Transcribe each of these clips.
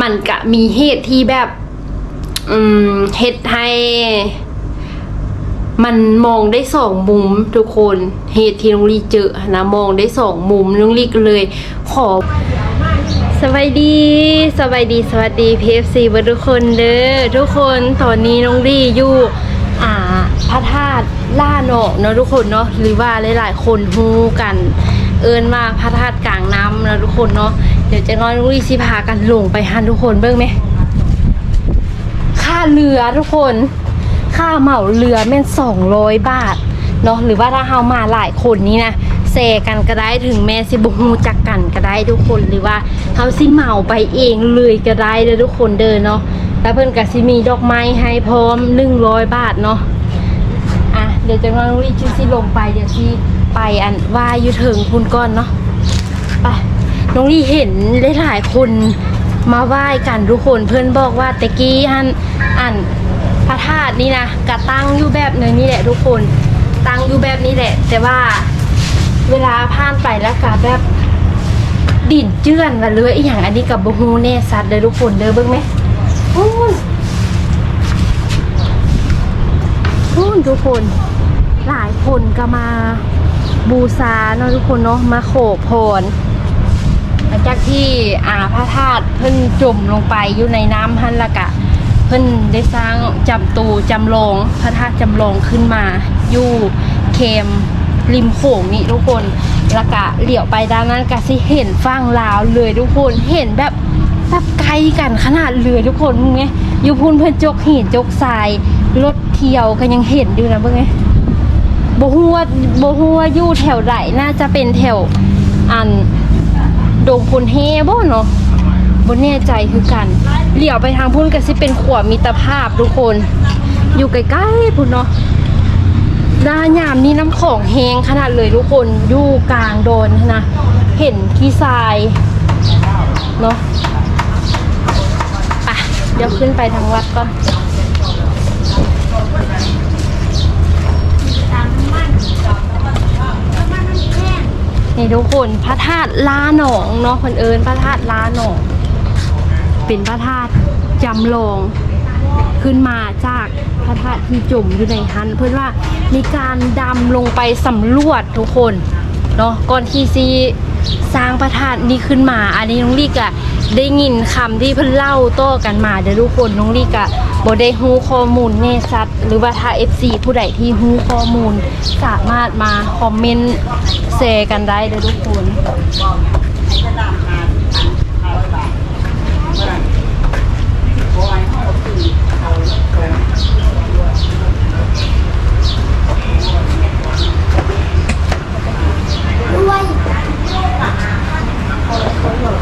มันกะมีเหตุที่แบบ อืมเฮ็ดให้ มันมองได้สองมุมทุกคนเหตุที่น้องลีเจอนะมองได้สองมุมน้องลีก็เลย ขอสวัสดีสวัสดี สวัสดีพีเอฟซีทุกคนเด้อทุกคนตอนนี้น้องลี่อยู่อ่าพระธาตุล่าโนเนาะทุกคนเนาะหรือว่าหลายๆ คนฮู้กัน เอิ้นว่าพระธาตุกลางน้ำนะทุกคนเนาะเดี๋ยวจะน้อยน้องลี่สิพากันลงไปหันทุกคนเบิ่งไหมค่าเรือทุกคน ค่าเหมาเรือแม่นสองร้อยบาทเนาะหรือว่าถ้าเฮามาหลายคนนี้นะแซกันก็ได้ถึงแม้สิบ่ฮู้จักกันก็ได้ทุกคนหรือว่าเฮาสิเหมาไปเองเลยก็ได้เด้อทุกคนเด้อเนาะแล้วเพิ่นก็สิมีดอกไม้ให้พร้อม100บาทเนาะอะเดี๋ยวจะน้องวิชื่อสิลงไปเดี๋ยวสิ ไปอันว่าอยู่ถึงพุ่นก่อนเนาะไปน้องลี่เห็นหลายๆคนมาไหว้กันทุกคนเพื่อนบอกว่าตะกี้อันอันพระธาตุนี่นะกะตั้งอยู่แบบนึงนี่แหละทุกคน ตั้งอยู่แบบนี้แหละ แต่ว่าเวลาผ่านไปแล้วกะแบบดินเจื้อนมาเลยอีหยังอันนี้กับบูฮูแน่สัตว์เลยทุกคนเด้อเบิ่งไหมพูนพูนทุกคน หลายคนก็มา บูชาเนาะทุกคนเนาะมาโขอพรหลังจากที่อาพระธาตุเพิ่นจมลงไปอยู่ในน้ำหันละกะ เพิ่นได้สร้างจำตูจำลองพระธาตุจำลองขึ้นมา อยู่เขมริมโขงนี่ทุกคนล้วก็เหลี่ยวไปด้านนั้นก็สิเห็นฟังลาวเลยทุกคนเห็นแบบแบบไกลกันขนาดเลยทุกคนมึงไงอยู่พูนเพิ่นจกหินจกทรายรถเที่ยวก็ยังเห็นอยู่นะเบิ่งไง บ่ฮู้ว่าบ่ฮู้ว่าอยู่แถวไหนน่าจะเป็นแถวอันดงพุนเฮบ่เนาะบนแน่ใจคือกันเหลี่ยวไปทางพุ่นก็สิเป็นขวมิตรภาพทุกคน อยู่ใกล้ๆพุ่นเนาะด้านยามนี้น้ำของแหงขนาดเลยทุกคนอยู่กลางโดนนะเห็นขี้ทรายเนาะปะเดี๋ยวขึ้นไปทางวัดก่อน นี่ทุกคนพระธาตุลาหนองเนาะคนเอิญพระธาตุลาหนอง เป็นพระธาตุจำลองขึ้นมาจากพระธาตุที่จมอยู่ในฮันเพื่อนว่ามีการดำลงไปสำรวจทุกคนเนาะก่อนที่ซีสร้างพระธาตุนี้ขึ้นมา อันนี้น้องลีกอะได้ยินคำที่เพิ่อนเล่าโต้กันมาเดี๋ยวทุกคนน้องลีกอะ บ่ได้ฮู้ข้อมูลแน่ชัด หรือว่าถ้า FC ผู้ใดที่ฮู้ข้อมูล สามารถมาคอมเมนต์แชร์กันได้เด้อทุกคนพ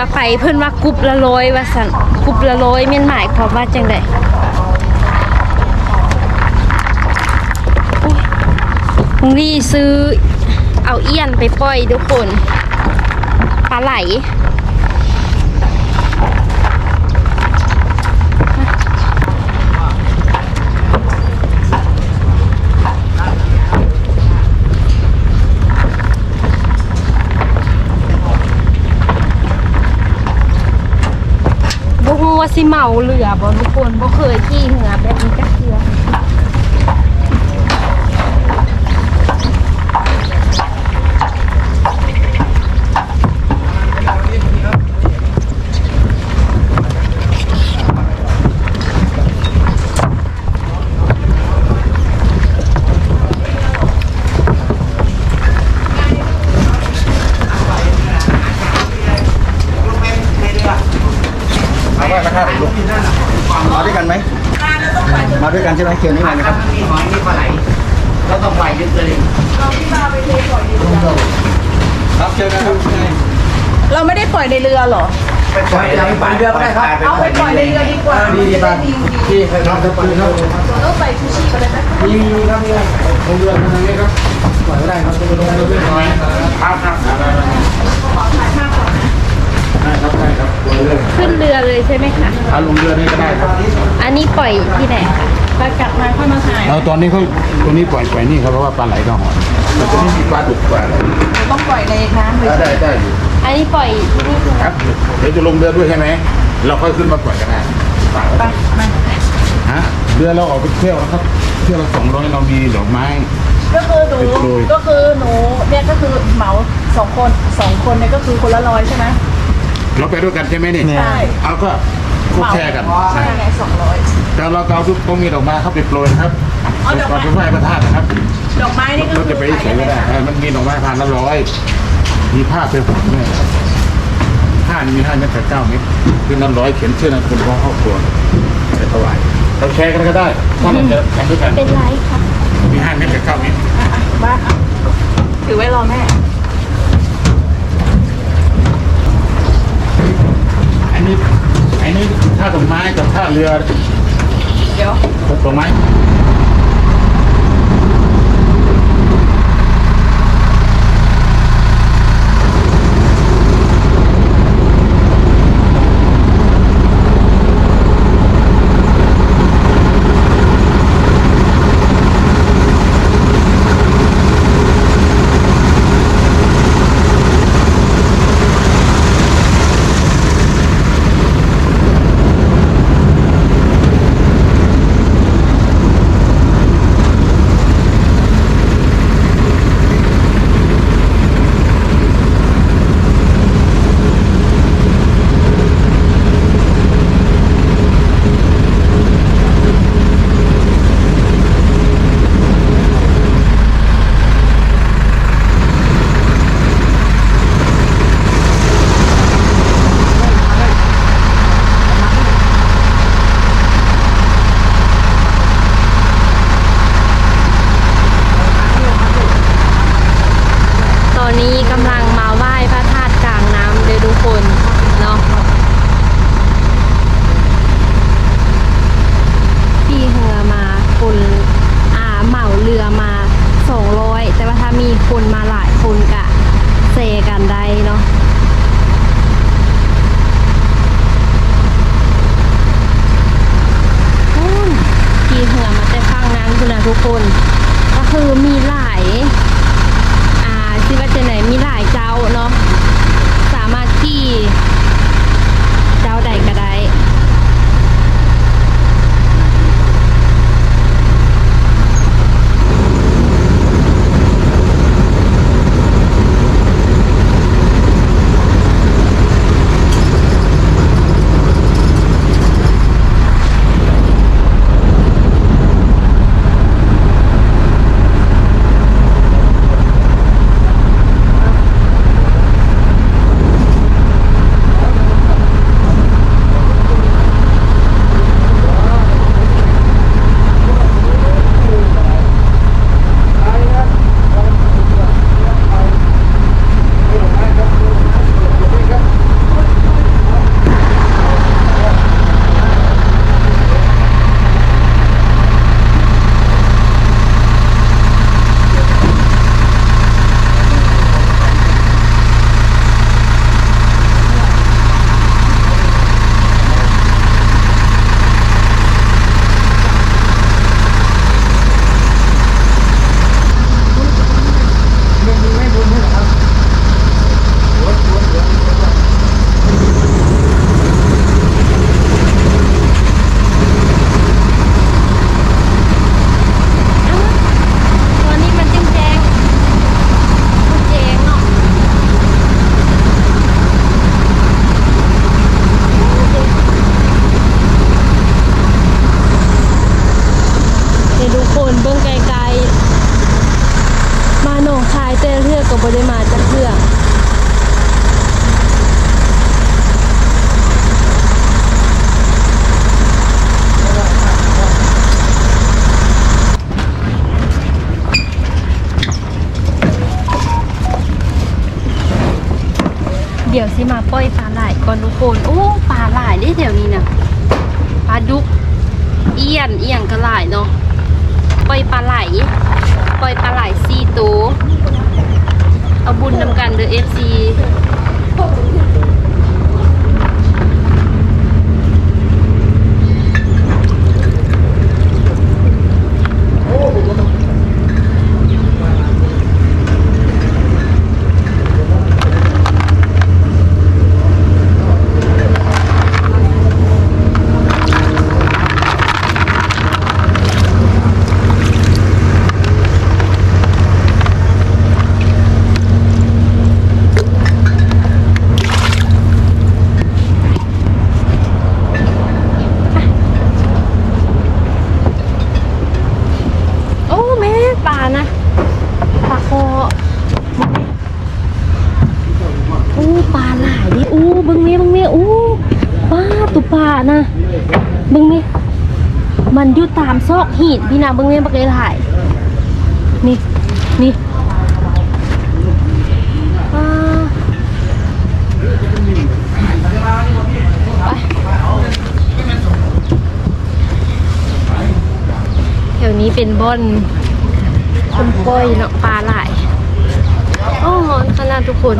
อไปเพื่อนว่ากรุบละร้อยว่าสันกรุบละร้อยเมียนหมายความว่าจังไดลุงลี่ซื้อเอาเอี้ยนไปปล่อยทุกคนปลาไหล สิเมาเรือบ่ทุกคนบ่เคยขี่เหือแบบนี้จักเทื่อเอาว่าราคาไหนลูกมาด้วยกันไหมมา ด้วยกันใช่ไหมเขียวนี่มาไหมครับมีหอยมีปลาไหลเราต้องปล่อยยึดเลยครับเชิญนะครับเราไม่ได้ปล่อยในเรือเหรอไปปล่อยในปลาเรือก็ได้ครับเอาไปปล่อยในเรือดีกว่าดีดีป่ะที่เคยทำจะปล่อยครับเราไปชูชีพอะไรไหมมีมีครับมีครับลงเรือทางนี้ครับปล่อยก็ได้ครับจะไปลงเรือด้วยน้อยครับครับได้ครับได้ครับลงเรือขึ้นเรือเลยใช่ไหมคะเอาลงเรือนี่ก็ได้ครับอันนี้ปล่อยที่ไหนคะ ไปกลับมาค่อยมาถ่ายเราตอนนี้เขาตัวนี้ปล่อยปล่อยนี่ครับเพราะว่าปลาไหลก็หอนแต่ตัวนี้มีปลาดุกปลาอะไรเราต้องปล่อยในน้ำเลยได้ได้อยู่อันนี้ปล่อยที่นี่คือครับเดี๋ยวจะลงเรือด้วยใช่ไหมเราค่อยขึ้นมาปล่อยกันได้ไปมาฮะเรือเราออกไปเที่ยวนะครับเที่ยวละสองร้อยเรามีดอกไม้ก็คือหนูไปโปรยก็คือหนูเนี่ยก็คือเหมาสองคนสองคนเนี่ยก็คือคนละร้อยใช่ไหมเราไปด้วยกันใช่ไหมนี่ใช่เอาก็ ก็แชร์กันใช่ไงสองร้อยแต่เราเอาทุกต้องมีดอกไม้เข้าไปโปรยนะครับเอาดอกไม้ก่อนไปไหว้พระธาตุนะครับดอกไม้นี่ก็เราคืจะอไปขายเฉยได้ไม่ไหมได้เออมันมีดอกไม้พันละร้อยมีผ้าเป็นหุ่นด้วยผ้านี่มีห้าเมตรกับเก้าเมตรคือนั้นร้อยเขียนชื่อนามสกุลของครอบครัวไปถวายเราแชร์กันก็ได้ถ้าเราจะทำด้วยกันเป็นไรคะมีห้าเมตรกับเก้าเมตรมาถือไว้รอแม่ อันนี้อันนี้ ท่าดอกไม้กับท่าเรือเดี๋ยว แต่เทือกกับบริมาจากเทือเดี๋ยวสิมาปล่อยปลาไหลก่อนทุกคนโอ้ปลาไหลได้แถวนี้นะปลาดุก เอี้ยนเอียงกระไหลเนาะปล่อยปลาไหลปล่อยปลาไหลซีโตั เอาบุญนำกันเด้อเอฟซีโอ้แม่ปลานะปลาคอโอ้ปลาหลายดิโอ้เบึงนี่บึงนี่โอ้ปลาตุปลานะเบึงนี่มันอยู่ตาม ซอกหีดพี่นะเบึงนี่บักเลยหลายนี่นี่ไปแถวนี้เป็นบ่อนคนป่อยเนาะปลาไหลโอ้หอนขนาดทุกคน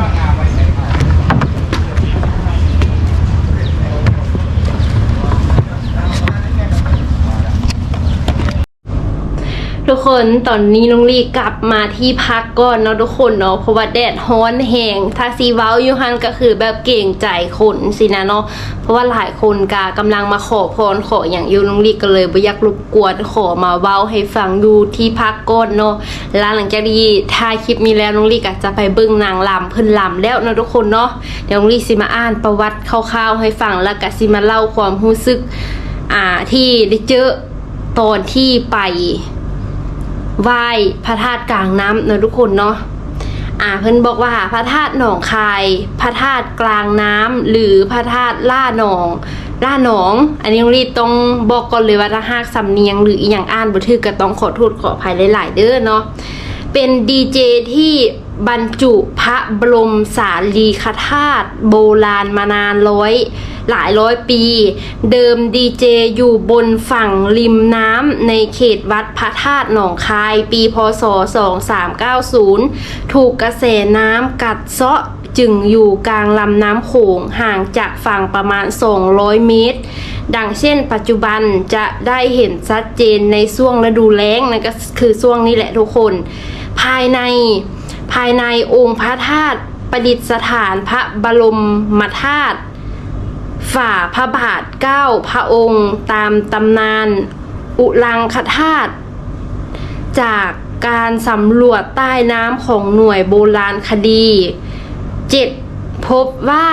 ทุกคนตอนนี้น้องลีกลับมาที่พักก่อนเนาะทุกคนเนาะเพราะว่าแดดฮ้อนแหงถ้าซีเว้าอยู่ฮันก็คือแบบเก่งใจคนสินะเนาะเพราะว่าหลายคนกากำลังมาขอพรขออย่างอยู่น้องลีก็เลยบ่อยากรบกวนขอมาเว้าให้ฟังอยู่ที่พักก่อนเนาะแล้วหลังจากที่ถ่ายคลิปนี้แล้วน้องลีก็จะไปเบิ่งนางลำเพิ่นลำแล้วเนาะทุกคนเนาะเดี๋ยวน้องลีสิมาอ่านประวัติคร่าวๆให้ฟังแล้วก็สิมาเล่าความรู้สึกอ่าที่ได้เจอตอนที่ไป ไหว้พระธาตุกลางน้ำนะทุกคนเนาะอ่าเพิ่นบอกว่าพระธาตุหนองคาย พระธาตุกลางน้ำหรือพระธาตุล่าหนองล่าหนอง อันนี้น้องรีดต้องบอกก่อนเลยว่าถ้าหากสำเนียงหรืออีหยังอ่านบ่ถูกก็ต้องขอโทษขออภัยหลาย ๆ เด้อเนาะเป็นดีเจที่บรรจุพระบรมสารีคธาตุโบราณมานานร้อย หลายร้อยปี เดิมดีเจอยู่บนฝั่งริมน้ำในเขตวัดพระธาตุหนองคาย ปีพศ 2390 ถูกกระแสน้ำกัดเซาะจึงอยู่กลางลำน้ำโขงห่างจากฝั่งประมาณ 200 เมตร ดังเช่นปัจจุบันจะได้เห็นชัดเจนในช่วงฤดูแล้งนั่นก็คือช่วงนี้แหละทุกคน ภายในภายในองค์พระธาตุประดิษฐานพระบรมธาตุ ฝ่าพระบาทเก้าพระองค์ ตามตำนาน อุลังคธาตุจากการสำรวจใต้น้ำของหน่วยโบราณคดี 7. พบว่า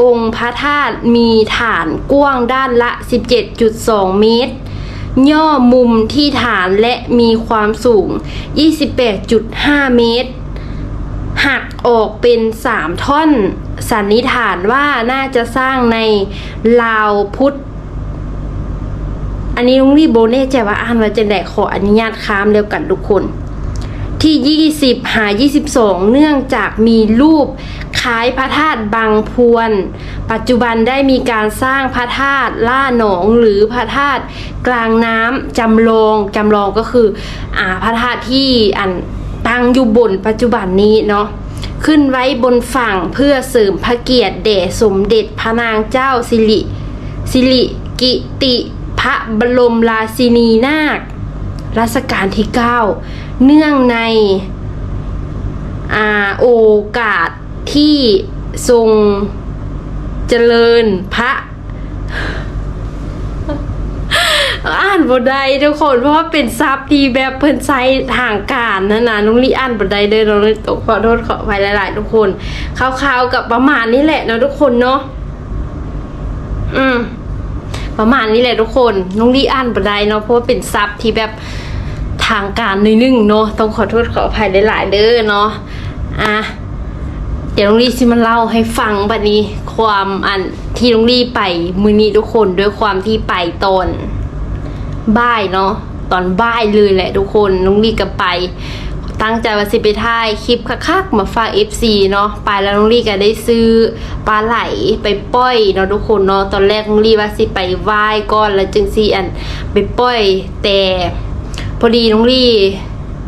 องค์พระธาตุมีฐานกว้างด้านละ 17.2 เมตร ย่อมุมที่ฐานและมีความสูง 28.5 เมตร หักออกเป็น3ท่อน สันนิษฐานว่าน่าจะสร้างในลาวพุทธ อันนี้ลุงรีโบเน่ใจว่าอ่านว่าจะแดกขออนุญาตค้ามเร็วกันทุกคน ที่ 20 หา 22 เนื่องจากมีรูปคล้ายพระธาตุบางพวน ปัจจุบันได้มีการสร้างพระธาตุล่าหนองหรือพระธาตุกลางน้ำจำลองจำลองก็คืออ่าพระธาตุที่อัน ตั้งอยู่บนปัจจุบันนี้เนาะขึ้นไว้บนฝั่งเพื่อเสริมพระเกียรติแด่สมเด็จพระนางเจ้าสิริสิริกิติพระบรมราชินีนาถรัชกาลที่ 9 เนื่องในอาโอกาสที่ทรงเจริญพระ อ่านบทใดทุกคนเพราะว่าเป็นซับที่แบบเพิ่นใช้ทางการนะนะน้องลี่อ่านบทใดเด้อน้องลี่ตกขอโทษขออภัยหลาย ๆ ทุกคนคร่าวๆกับประมาณนี้แหละนะทุกคนเนาะอืมประมาณนี้แหละทุกคนน้องลี่อ่านบทใดเนาะเพราะว่าเป็นซับที่แบบทางการหนึ่งเนาะต้องขอโทษขออภัยหลาย ๆ เด้อเนาะอะเดี๋ยวน้องลี่สิมาเล่าให้ฟังบัดนี้ความอันที่น้องลี่ไปมือนี้ทุกคนด้วยความที่ไปตน บ่ายเนาะตอนบ่ายเลยแหละทุกคนน้องลี่ก็ไป ตั้งใจว่าสิไปถ่ายคลิปคักๆมาฝาก FC เนาะไปแล้วน้องลี่ก็ได้ซื้อปลาไหลไปปล่อยเนาะทุกคนเนาะตอนแรกน้องลี่ว่าสิไปไหว้ก่อนแล้วจึงสิอันไปปล่อย แต่พอดีน้องลี่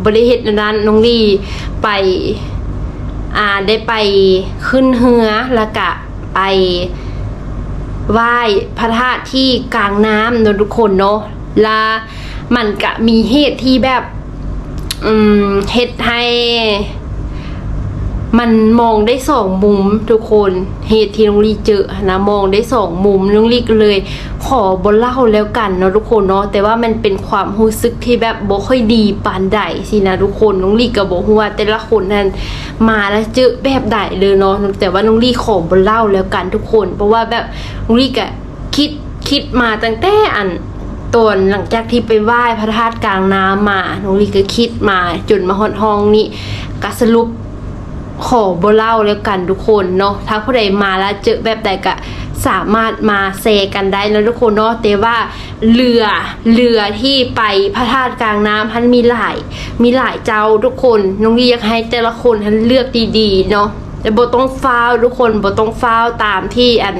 บริเฮ็ดอันนั้นน้องลี่ไปอ่าได้ไปขึ้นเฮือแล้วก็ไปไหว้พระธาตุที่กลางน้ำเนอะทุกคนเนาะ ละมันก็มีเหตุที่แบบ อืมเฮ็ดให้ มันมองได้สองมุมทุกคนเหตุที่น้องลีเจอนะมองได้สองมุมน้องลีก็เลย ขอบนเล่าแล้วกันเนาะทุกคนเนาะแต่ว่ามันเป็นความรู้สึกที่แบบบ่ค่อยดีปานใดสินะทุกคนน้องลีก็บอกว่าแต่ละคนนั้นมาแล้วเจอแบบใดเลยเนาะแต่ว่าน้องลีขอบนเล่าแล้วกันทุกคน เพราะว่าแบบน้องลีก็คิดคิดมาตั้งแต่อัน ตอนหลังจากที่ไปไหว้พระธาตุกลางน้ำมาน้งลีก็คิดมาจนมาฮอดห้องนี้ก็สรุปขอบ่เล่าแล้วกันทุกคนเนาะถ้าผู้ใดมาแล้วเจอแบบใดก็สามารถมาแซกันได้นะทุกคนเนาะแต่ว่าเรือเรือที่ไปพระธาตุกลางน้ำท่านมีหลาย มีหลายเจ้าทุกคนน้องลีอยากให้แต่ละคนท่านเลือกดีๆเนาะแต่บ่ต้องฟ้าวทุกคนบ่ต้องฟ้าวตามที่อัน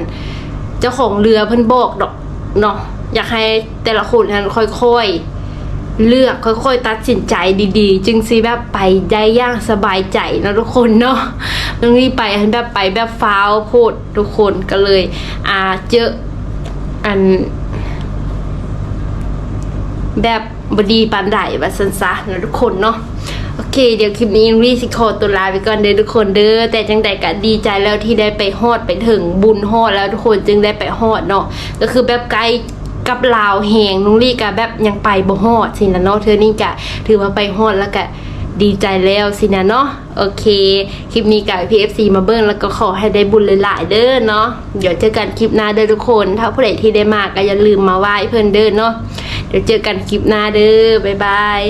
เจ้าของเรือเพิ่นบอกดอกเนาะ อยากให้แต่ละคนนั้นค่อยๆ เลือกค่อยๆ ตัดสินใจดีๆ จึงสิแบบไปได้ย่างสบายใจนะทุกคนเนาะต้องรีบไปแบบไปแบบฟ้าวโพดทุกคนก็เลยอาเจออัน แบบบดีปานใดว่าสันซะนะทุกคนเนาะโอเค เดี๋ยวคลิปนี้รีสิขอตัวลาไปก่อนเด้อทุกคนเด้อแต่จังใดก็ดีใจแล้วที่ได้ไปฮอดไปถึงบุญฮอดแล้วทุกคนจึงได้ไปฮอดเนาะก็คือแบบไกล กับลาวแหงนุ้งลี่กะแบบยังไปบ่ฮอดสินะเนาะเธอนี่ก็ถือว่าไปฮอดแล้วก็ดีใจแล้วสินะเนาะโอเค คลิปนี้กับ PFC มาเบิ้งแล้วก็ขอให้ได้บุญหลายๆเด้อเนาะเดี๋ยวเจอกันคลิปหน้าเด้อทุกคน ถ้าผู้ใดที่ได้มาก็อย่าลืมมาไหว้เพื่อนเด้อเนาะเดี๋ยวเจอกันคลิปหน้าเด้อบ๊ายบาย